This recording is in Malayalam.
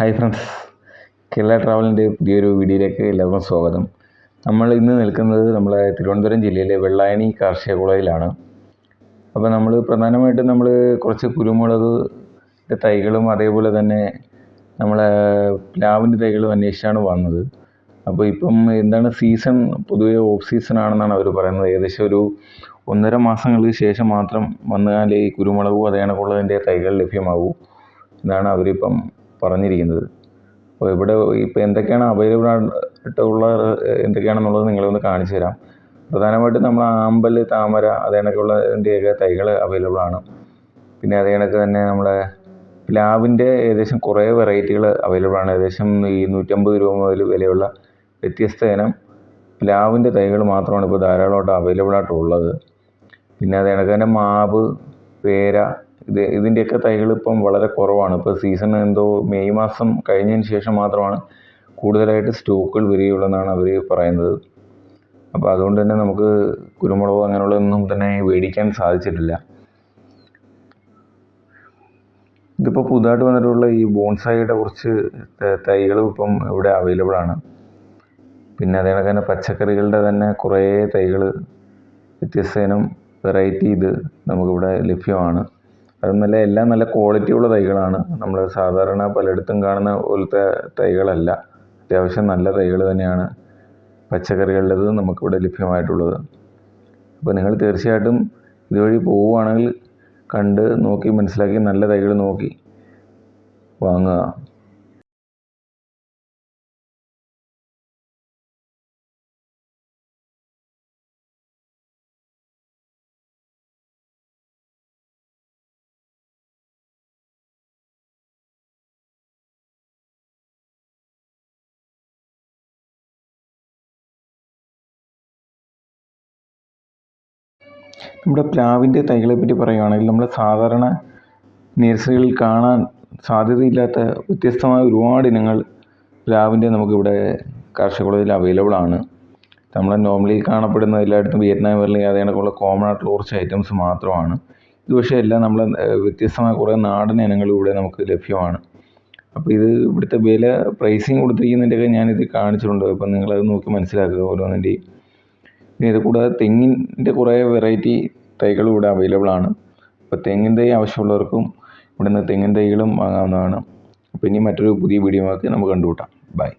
Hi friends. കേരള ട്രാവലിന്റെ പുതിയൊരു വീഡിയോയിലേക്ക് എല്ലാവർക്കും സ്വാഗതം. നമ്മൾ ഇന്ന് നിൽക്കുന്നത് നമ്മളെ തിരുവനന്തപുരം ജില്ലയിലെ വെള്ളായണി കാർഷിക കോളേജിലാണ്. അപ്പോൾ നമ്മൾ പ്രധാനമായിട്ടും നമ്മൾ കുറച്ച് കുരുമുളക് തൈകളും അതേപോലെ തന്നെ നമ്മളെ പ്ലാവിന്റെ തൈകളും അന്വേഷിച്ചാണ് വന്നത്. അപ്പോൾ ഇപ്പം എന്താണ് സീസൺ? പൊതുവേ ഓഫ് സീസൺ ആണെന്നാണ് അവർ പറയുന്നത്. ഏകദേശം ഒരു ഒന്നര മാസങ്ങൾക്ക് ശേഷം മാത്രം വന്നാൽ ഈ കുരുമുളകും അതേ കണക്കുള്ളതിന്റെ തൈകൾ ലഭ്യമാകൂ എന്നാണ് അവരിപ്പം പറഞ്ഞിരിക്കുന്നത്. അപ്പോൾ ഇവിടെ ഇപ്പോൾ എന്തൊക്കെയാണ് അവൈലബിൾ ആയിട്ടുള്ള എന്തൊക്കെയാണെന്നുള്ളത് നിങ്ങളെ ഒന്ന് കാണിച്ചു തരാം. പ്രധാനമായിട്ടും നമ്മൾ ആമ്പൽ താമര അതേ കണക്കുള്ളതിന്റെയൊക്കെ തൈകൾ അവൈലബിൾ ആണ്. പിന്നെ അത് കണക്ക് തന്നെ നമ്മുടെ പ്ലാവിന്റെ ഏകദേശം കുറേ വെറൈറ്റികൾ അവൈലബിൾ ആണ്. ഏകദേശം ഈ നൂറ്റമ്പത് രൂപ മുതൽ വിലയുള്ള വ്യത്യസ്ത ഇനം പ്ലാവിന്റെ തൈകൾ മാത്രമാണ് ഇപ്പോൾ ധാരാളമായിട്ട് അവൈലബിൾ ആയിട്ടുള്ളത്. പിന്നെ അത് കണക്ക് തന്നെ മാവ് പേര ഇത് ഇതിന്റെയൊക്കെ തൈകൾ ഇപ്പം വളരെ കുറവാണ്. ഇപ്പോൾ സീസൺ എന്തോ മെയ് മാസം കഴിഞ്ഞതിന് ശേഷം മാത്രമാണ് കൂടുതലായിട്ട് സ്റ്റോക്കുകൾ വരികയുള്ളൂ എന്നാണ് അവർ പറയുന്നത്. അപ്പോൾ അതുകൊണ്ട് തന്നെ നമുക്ക് കുരുമുളകോ അങ്ങനെയുള്ളതൊന്നും തന്നെ മേടിക്കാൻ സാധിച്ചിട്ടില്ല. ഇതിപ്പോൾ പുതുതായിട്ട് വന്നിട്ടുള്ള ഈ ബോൺസായിയുടെ കുറച്ച് തൈകളും ഇപ്പം ഇവിടെ അവൈലബിൾ ആണ്. പിന്നെ അതേ കണക്ക് തന്നെ പച്ചക്കറികളുടെ തന്നെ കുറേ തൈകൾ വ്യത്യസ്ത ഇനം വെറൈറ്റി ഇത് നമുക്കിവിടെ ലഭ്യമാണ്. അത് നല്ല എല്ലാം നല്ല ക്വാളിറ്റി ഉള്ള തൈകളാണ്. നമ്മൾ സാധാരണ പലയിടത്തും കാണുന്ന പോലത്തെ തൈകളല്ല. അത്യാവശ്യം നല്ല തൈകൾ തന്നെയാണ്. പച്ചക്കറികളുടേത് നമുക്കിവിടെ ലഭ്യമായിട്ടുള്ളത്. അപ്പോൾ നിങ്ങൾ തീർച്ചയായിട്ടും ഇതുവഴി പോവുകയാണെങ്കിൽ കണ്ട് നോക്കി മനസ്സിലാക്കി നല്ല തൈകൾ നോക്കി വാങ്ങുക. നമ്മുടെ പ്ലാവിന്റെ തൈകളെ പറ്റി പറയുകയാണെങ്കിൽ നമ്മൾ സാധാരണ നേഴ്സറികളിൽ കാണാൻ സാധ്യതയില്ലാത്ത വ്യത്യസ്തമായ ഒരുപാട് ഇനങ്ങൾ പ്ലാവിന്റെ നമുക്കിവിടെ കാർഷിക കോളേജിൽ അവൈലബിൾ ആണ്. നമ്മൾ നോർമലി കാണപ്പെടുന്ന എല്ലായിടത്തും വിയറ്റ്നാം വെള്ളി അതേ കണക്കുള്ള കോമൺ ആയിട്ടുള്ള കുറച്ച് ഐറ്റംസ് മാത്രമാണ്. ഇത് പക്ഷേ എല്ലാം നമ്മൾ വ്യത്യസ്തമായ കുറേ നാടൻ ഇനങ്ങൾ ഇവിടെ നമുക്ക് ലഭ്യമാണ്. അപ്പോൾ ഇത് ഇവിടുത്തെ വില പ്രൈസിങ് കൊടുത്തിരിക്കുന്നതിന്റെയൊക്കെ ഞാനിത് കാണിച്ചിട്ടുണ്ട്. അപ്പം നിങ്ങളത് നോക്കി മനസ്സിലാക്കുക ഓരോന്നിന്റെയും. പിന്നെ ഇത് കൂടാതെ തെങ്ങിന്റെ കുറേ വെറൈറ്റി തൈകളും ഇവിടെ അവൈലബിൾ ആണ്. അപ്പോൾ തെങ്ങിൻ തൈ ആവശ്യമുള്ളവർക്കും ഇവിടുന്ന് തെങ്ങിൻ തൈകളും വാങ്ങാവുന്നതാണ്. അപ്പോൾ ഇനി മറ്റൊരു പുതിയ വീഡിയോ നമുക്ക് കണ്ടുമുട്ടാം. ബൈ